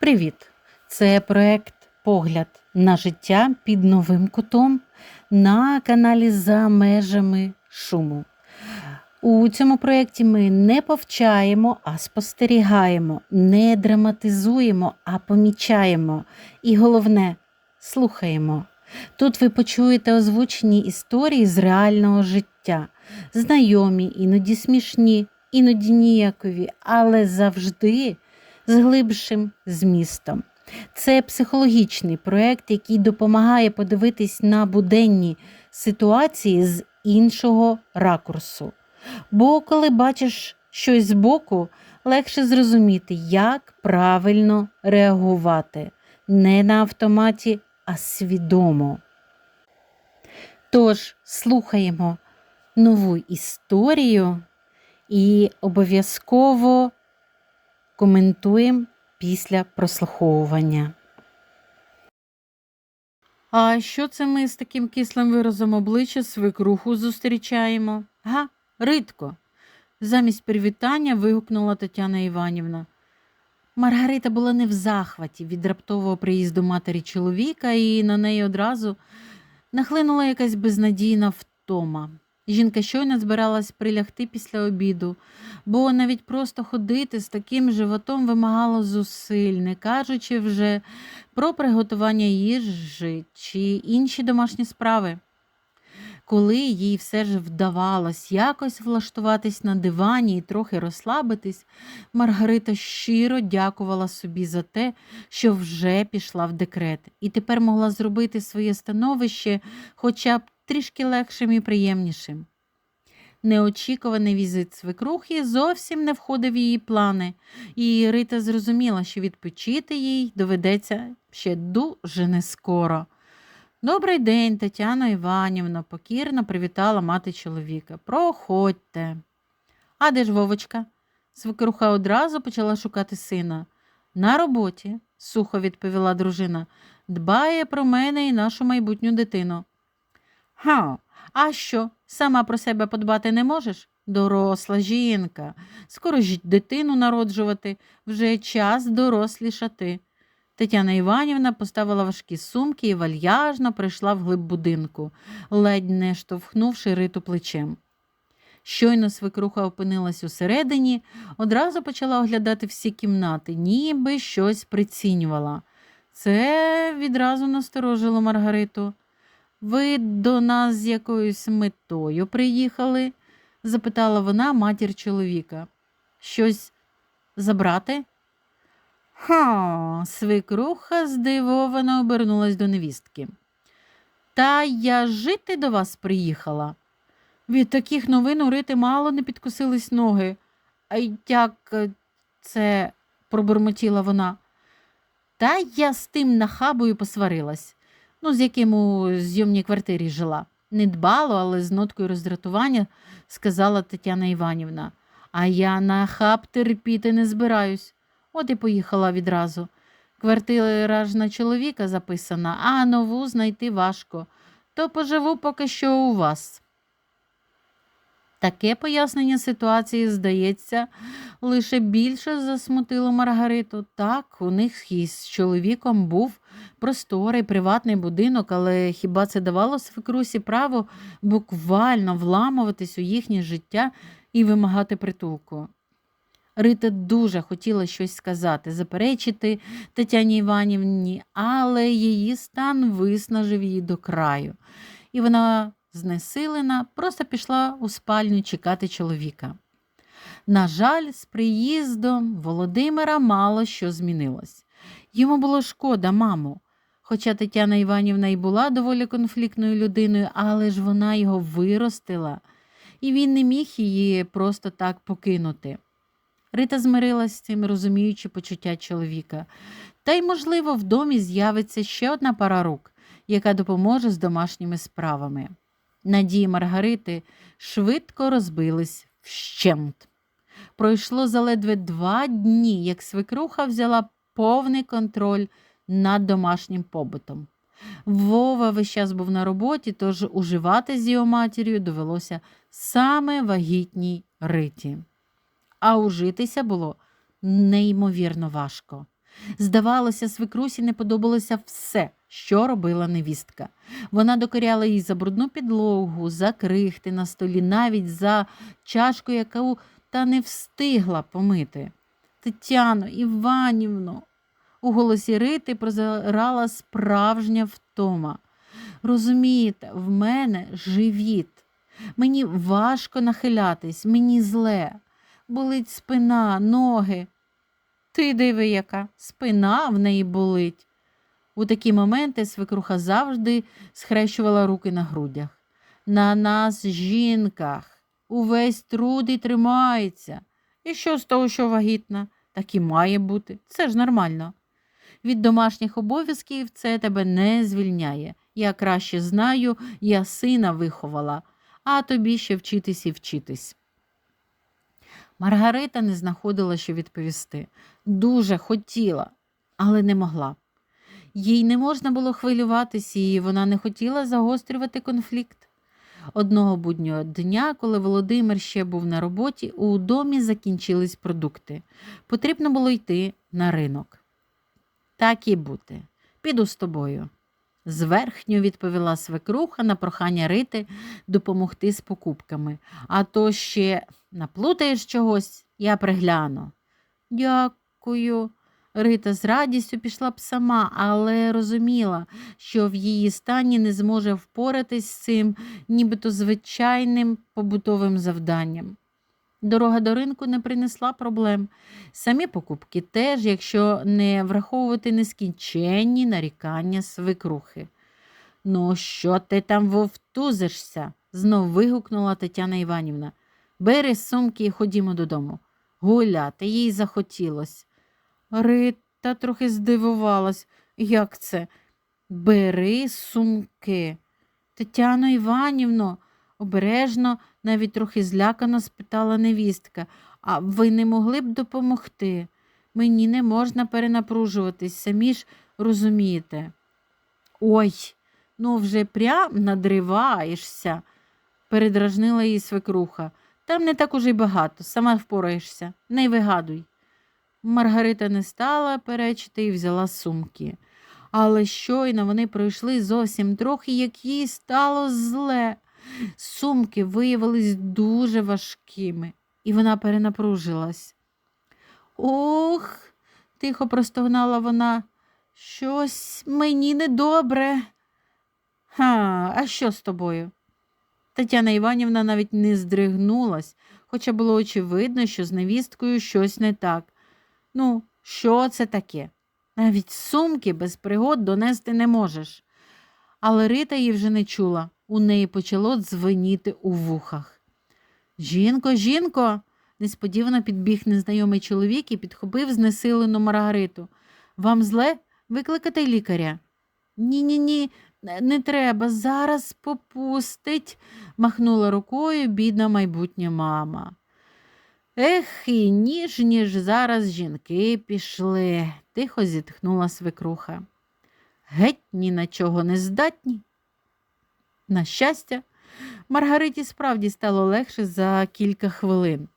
Привіт! Це проект Погляд на життя під новим кутом на каналі За межами шуму. У цьому проєкті ми не повчаємо, а спостерігаємо, не драматизуємо, а помічаємо. І головне слухаємо. Тут ви почуєте озвучені історії з реального життя, знайомі, іноді смішні, іноді ніякові, але завжди з глибшим змістом. Це психологічний проєкт, який допомагає подивитись на буденні ситуації з іншого ракурсу. Бо коли бачиш щось збоку, легше зрозуміти, як правильно реагувати не на автоматі, а свідомо. Тож слухаємо нову історію і обов'язково коментуємо після прослуховування. А що це ми з таким кислим виразом обличчя свекруху зустрічаємо? Га, Ритко. Замість привітання вигукнула Тетяна Іванівна. Маргарита була не в захваті від раптового приїзду матері чоловіка, і на неї одразу нахлинула якась безнадійна втома. Жінка щойно збиралась прилягти після обіду, бо навіть просто ходити з таким животом вимагало зусиль, не кажучи вже про приготування їжі чи інші домашні справи. Коли їй все ж вдавалось якось влаштуватись на дивані і трохи розслабитись, Маргарита щиро дякувала собі за те, що вже пішла в декрет, і тепер могла зробити своє становище хоча б трішки легшим і приємнішим. Неочікуваний візит свекрухи зовсім не входив в її плани, і Рита зрозуміла, що відпочити їй доведеться ще дуже нескоро. Добрий день, Тетяна Іванівна, покірно привітала мати чоловіка. Проходьте. А де ж Вовочка? Свекруха одразу почала шукати сина. На роботі, сухо відповіла дружина, дбає про мене і нашу майбутню дитину. Ха, а що, сама про себе подбати не можеш? Доросла жінка. Скоро ж дитину народжувати, вже час дорослішати. Тетяна Іванівна поставила важкі сумки і вальяжно прийшла вглиб будинку, ледь не штовхнувши риту плечем. Щойно свекруха опинилась усередині, одразу почала оглядати всі кімнати, ніби щось прицінювала. Це відразу насторожило Маргариту. Ви до нас з якоюсь метою приїхали? запитала вона матір чоловіка. Щось забрати? Ха, свекруха здивовано обернулась до невістки. Та я жити до вас приїхала. Від таких новин у Рити мало не підкосились ноги. А як е, це пробурмотіла вона. Та я з тим нахабою посварилась, ну, з яким у зйомній квартирі жила. Не дбало, але з ноткою роздратування сказала Тетяна Іванівна. А я на хаб терпіти не збираюсь. От і поїхала відразу. Квартира ж на чоловіка записана, а нову знайти важко. То поживу поки що у вас. Таке пояснення ситуації, здається, лише більше засмутило Маргариту. Так, у них із чоловіком був просторий приватний будинок, але хіба це давало свекрусі право буквально вламуватись у їхнє життя і вимагати притулку? Рита дуже хотіла щось сказати, заперечити Тетяні Іванівні, але її стан виснажив її до краю, і вона, знесилена, просто пішла у спальню чекати чоловіка. На жаль, з приїздом Володимира мало що змінилось. Йому було шкода, маму. Хоча Тетяна Іванівна і була доволі конфліктною людиною, але ж вона його виростила, і він не міг її просто так покинути. Рита змирилась з цим, розуміючи почуття чоловіка. Та й, можливо, в домі з'явиться ще одна пара рук, яка допоможе з домашніми справами. Надії Маргарити швидко розбились вщент. Пройшло заледве два дні, як свекруха взяла повний контроль над домашнім побутом. Вова весь час був на роботі, тож уживати з його матір'ю довелося саме вагітній Риті а ужитися було неймовірно важко. Здавалося, свекрусі не подобалося все, що робила невістка. Вона докоряла їй за брудну підлогу, за крихти на столі, навіть за чашку, яку та не встигла помити. Тетяно Іванівно, у голосі Рити прозирала справжня втома. Розумієте, в мене живіт. Мені важко нахилятись, мені зле. Болить спина, ноги. Ти диви, яка спина в неї болить. У такі моменти свекруха завжди схрещувала руки на грудях. На нас, жінках, увесь труд і тримається. І що з того, що вагітна? Так і має бути. Це ж нормально. Від домашніх обов'язків це тебе не звільняє. Я краще знаю, я сина виховала, а тобі ще вчитись і вчитись. Маргарита не знаходила, що відповісти. Дуже хотіла, але не могла. Їй не можна було хвилюватися, і вона не хотіла загострювати конфлікт. Одного буднього дня, коли Володимир ще був на роботі, у домі закінчились продукти. Потрібно було йти на ринок. Так і бути. Піду з тобою. Зверхньо відповіла свекруха на прохання Рити допомогти з покупками. А то ще наплутаєш чогось, я пригляну. Дякую. Рита з радістю пішла б сама, але розуміла, що в її стані не зможе впоратись з цим, нібито звичайним побутовим завданням. Дорога до ринку не принесла проблем. Самі покупки теж, якщо не враховувати нескінченні нарікання свекрухи. Ну, що ти там вовтузишся? знов вигукнула Тетяна Іванівна. Бери сумки і ходімо додому. Гуляти їй захотілось. Рита трохи здивувалась. Як це? Бери сумки. Тетяно Іванівно, обережно, навіть трохи злякано спитала невістка, а ви не могли б допомогти? Мені не можна перенапружуватись, самі ж розумієте. Ой, ну вже прям надриваєшся, передражнила її свекруха. Там не так уже й багато, сама впораєшся, не вигадуй. Маргарита не стала перечити і взяла сумки. Але щойно вони пройшли зовсім трохи, як їй стало зле. Сумки виявились дуже важкими, і вона перенапружилась. Ох, тихо простогнала вона, щось мені недобре. Ха, а що з тобою? Тетяна Іванівна навіть не здригнулась, хоча було очевидно, що з невісткою щось не так. Ну, що це таке? Навіть сумки без пригод донести не можеш. Але Рита її вже не чула, у неї почало дзвеніти у вухах. Жінко, жінко, несподівано підбіг незнайомий чоловік і підхопив знесилену Маргариту. Вам зле викликати лікаря? Ні, ні, ні, не треба, зараз попустить, махнула рукою бідна майбутня мама. Ех, і ніжні ж зараз жінки пішли, тихо зітхнула свекруха. Геть ні на чого не здатні. На щастя, Маргариті справді стало легше за кілька хвилин.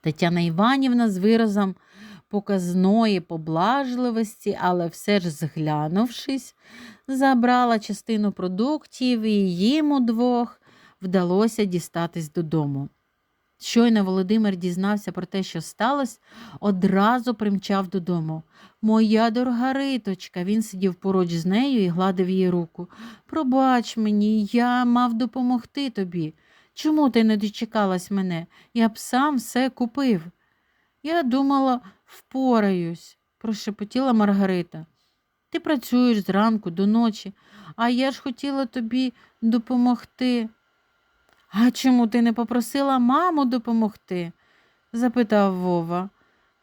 Тетяна Іванівна з виразом показної поблажливості, але все ж зглянувшись, забрала частину продуктів і їм удвох вдалося дістатись додому. Щойно Володимир дізнався про те, що сталося, одразу примчав додому. Моя дорога Риточка, він сидів поруч з нею і гладив її руку. Пробач мені, я мав допомогти тобі. Чому ти не дочекалась мене? Я б сам все купив. Я думала, впораюсь, прошепотіла Маргарита. Ти працюєш зранку до ночі, а я ж хотіла тобі допомогти. А чому ти не попросила маму допомогти? запитав Вова.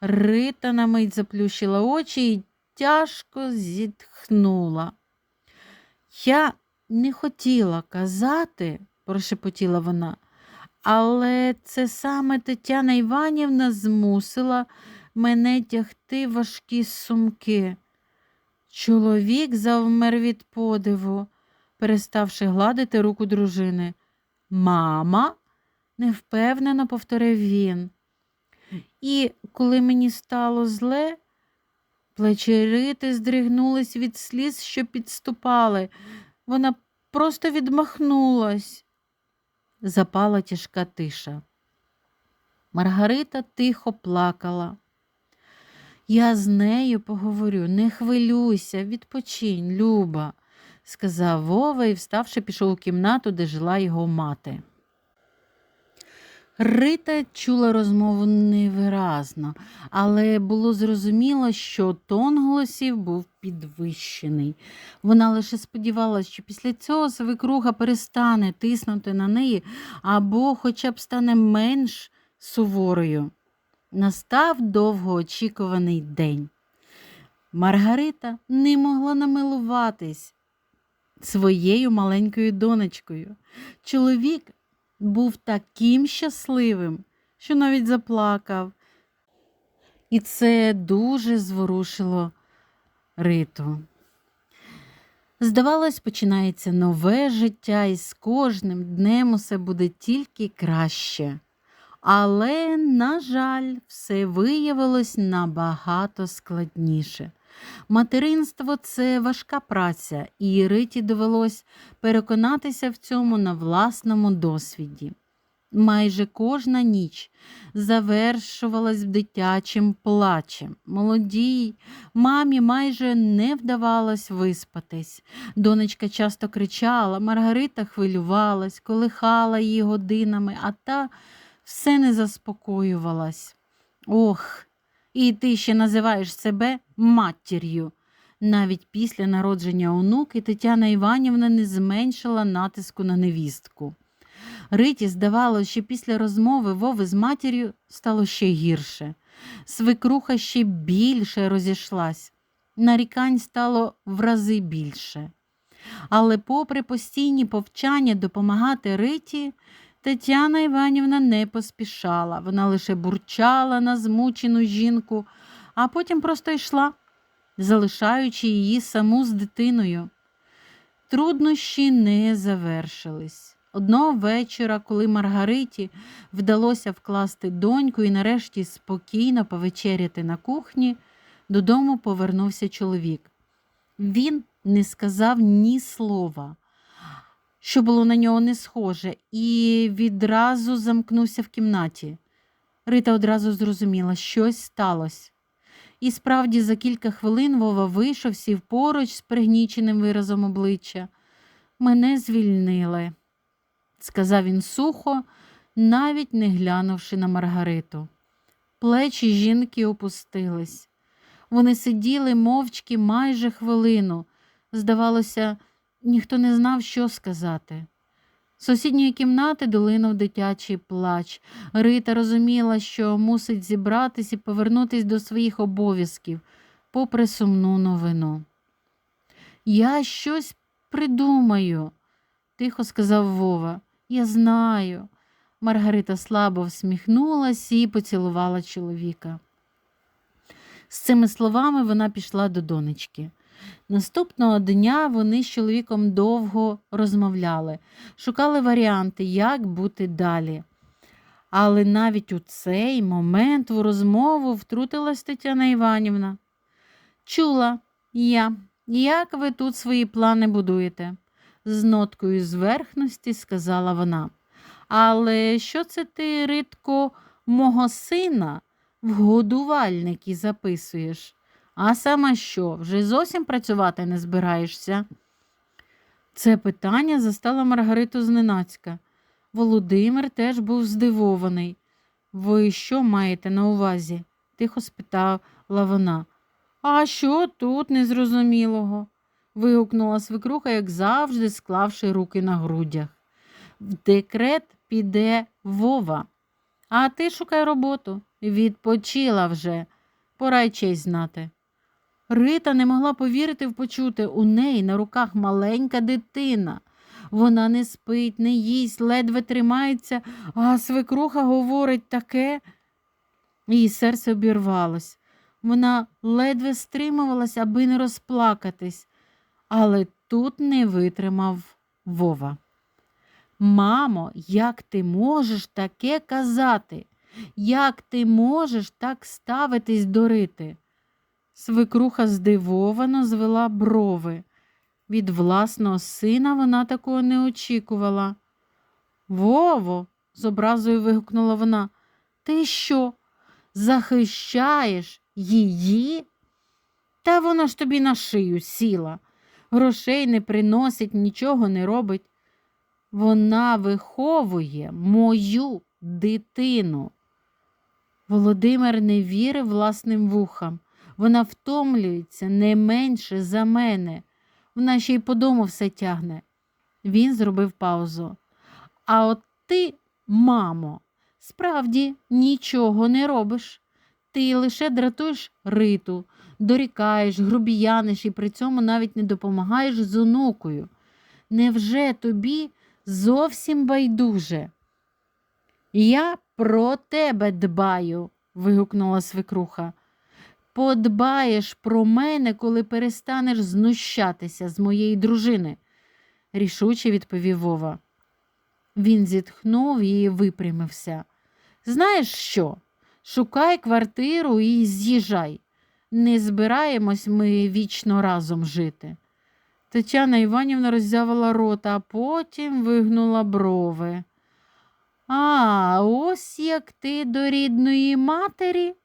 Рита на мить заплющила очі і тяжко зітхнула. Я не хотіла казати, прошепотіла вона, але це саме Тетяна Іванівна змусила мене тягти важкі сумки. Чоловік завмер від подиву, переставши гладити руку дружини. Мама, невпевнено повторив він. І коли мені стало зле, Плечі Рити здригнулись від сліз, що підступали. Вона просто відмахнулась. Запала тяжка тиша. Маргарита тихо плакала. Я з нею поговорю, не хвилюйся, відпочинь, Люба, сказав Вова і, вставши, пішов у кімнату, де жила його мати. Рита чула розмову невиразно, але було зрозуміло, що тон голосів був підвищений. Вона лише сподівалася, що після цього свекруха перестане тиснути на неї або хоча б стане менш суворою. Настав довгоочікуваний день. Маргарита не могла намилуватись своєю маленькою донечкою. Чоловік був таким щасливим, що навіть заплакав. І це дуже зворушило Риту. Здавалось, починається нове життя, і з кожним днем усе буде тільки краще. Але, на жаль, все виявилось набагато складніше. Материнство це важка праця, і Риті довелось переконатися в цьому на власному досвіді. Майже кожна ніч завершувалась дитячим плачем. Молодій мамі майже не вдавалось виспатись. Донечка часто кричала, Маргарита хвилювалась, колихала її годинами, а та все не заспокоювалась. Ох, і ти ще називаєш себе матір'ю. Навіть після народження онуки Тетяна Іванівна не зменшила натиску на невістку. Риті здавалося, що після розмови Вови з матір'ю стало ще гірше. Свекруха ще більше розійшлась, нарікань стало в рази більше. Але, попри постійні повчання допомагати Риті, Тетяна Іванівна не поспішала. Вона лише бурчала на змучену жінку, а потім просто йшла, залишаючи її саму з дитиною. Труднощі не завершились. Одного вечора, коли Маргариті вдалося вкласти доньку і нарешті спокійно повечеряти на кухні, додому повернувся чоловік. Він не сказав ні слова, що було на нього не схоже, і відразу замкнувся в кімнаті. Рита одразу зрозуміла, щось сталося. І справді за кілька хвилин Вова вийшов, сів поруч з пригніченим виразом обличчя. Мене звільнили, сказав він сухо, навіть не глянувши на Маргариту. Плечі жінки опустились. Вони сиділи мовчки майже хвилину. Здавалося, ніхто не знав, що сказати. З сусідньої кімнати долинув дитячий плач. Рита розуміла, що мусить зібратись і повернутись до своїх обов'язків, попри сумну новину. Я щось придумаю, тихо сказав Вова. Я знаю. Маргарита слабо всміхнулась і поцілувала чоловіка. З цими словами вона пішла до донечки. Наступного дня вони з чоловіком довго розмовляли, шукали варіанти, як бути далі. Але навіть у цей момент в розмову втрутилась Тетяна Іванівна. Чула я, як ви тут свої плани будуєте, з ноткою зверхності сказала вона. Але що це ти, Ритко, мого сина в годувальники записуєш? А саме що, вже зовсім працювати не збираєшся? Це питання застала Маргариту зненацька. Володимир теж був здивований. Ви що маєте на увазі? тихо спитала вона. А що тут незрозумілого? вигукнула свекруха, як завжди, склавши руки на грудях. В декрет піде Вова, а ти шукай роботу. Відпочила вже. Пора й честь знати. Рита не могла повірити в почуте у неї на руках маленька дитина. Вона не спить, не їсть, ледве тримається, а свекруха говорить таке. Її серце обірвалось. Вона ледве стримувалась, аби не розплакатись, але тут не витримав Вова. Мамо, як ти можеш таке казати? Як ти можеш так ставитись до Рити? Свекруха здивовано звела брови. Від власного сина вона такого не очікувала. Вово, з образою вигукнула вона, ти що, захищаєш її? Та вона ж тобі на шию сіла. Грошей не приносить, нічого не робить. Вона виховує мою дитину. Володимир не вірив власним вухам. Вона втомлюється не менше за мене. Вона ще й по дому все тягне. Він зробив паузу. А от ти, мамо, справді нічого не робиш. Ти лише дратуєш риту, дорікаєш, грубіяниш і при цьому навіть не допомагаєш з онукою. Невже тобі зовсім байдуже? Я про тебе дбаю, вигукнула свекруха. Подбаєш про мене, коли перестанеш знущатися з моєї дружини, рішуче відповів Вова. Він зітхнув і випрямився. Знаєш що? Шукай квартиру і з'їжджай. Не збираємось ми вічно разом жити. Тетяна Іванівна роззявила рота, а потім вигнула брови. А, ось як ти до рідної матері.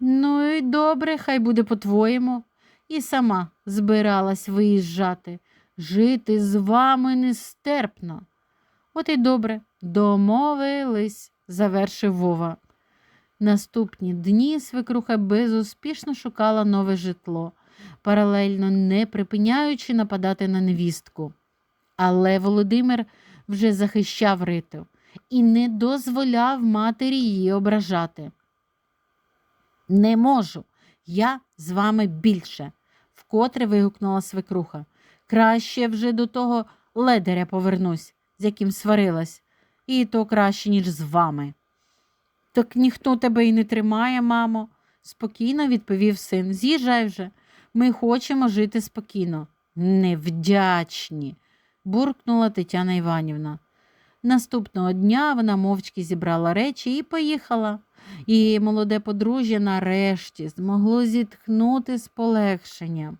Ну і добре, хай буде по-твоєму. І сама збиралась виїжджати. Жити з вами нестерпно. От і добре, домовились, завершив Вова. Наступні дні свекруха безуспішно шукала нове житло, паралельно не припиняючи нападати на невістку. Але Володимир вже захищав Риту і не дозволяв матері її ображати. Не можу, я з вами більше, вкотре вигукнула свекруха. Краще вже до того ледаря повернусь, з яким сварилась, і то краще, ніж з вами. Так ніхто тебе і не тримає, мамо, спокійно відповів син. З'їжджай вже. Ми хочемо жити спокійно. Невдячні, буркнула Тетяна Іванівна. Наступного дня вона мовчки зібрала речі і поїхала. І молоде подружжя нарешті змогло зітхнути з полегшенням.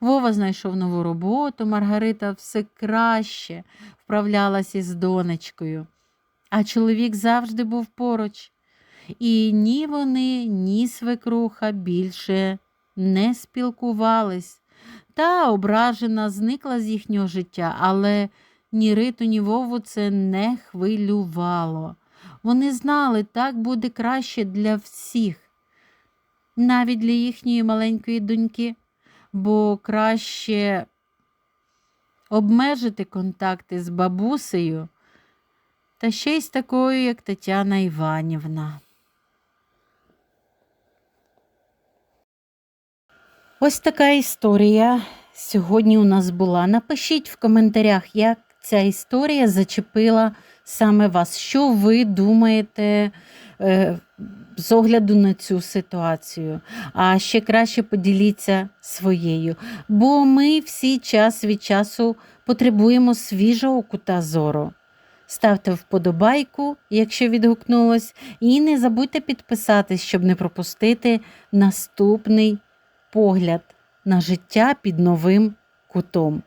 Вова знайшов нову роботу, Маргарита все краще вправлялась із донечкою, а чоловік завжди був поруч. І ні вони, ні свекруха більше не спілкувались. Та ображена зникла з їхнього життя, але ні Риту, ні Вову це не хвилювало. Вони знали, так буде краще для всіх, навіть для їхньої маленької доньки, бо краще обмежити контакти з бабусею та ще й з такою, як Тетяна Іванівна. Ось така історія сьогодні у нас була. Напишіть в коментарях, як ця історія зачепила саме вас. Що ви думаєте е, з огляду на цю ситуацію? А ще краще поділіться своєю. Бо ми всі час від часу потребуємо свіжого кута зору. Ставте вподобайку, якщо відгукнулось, і не забудьте підписатись, щоб не пропустити наступний погляд на життя під новим кутом.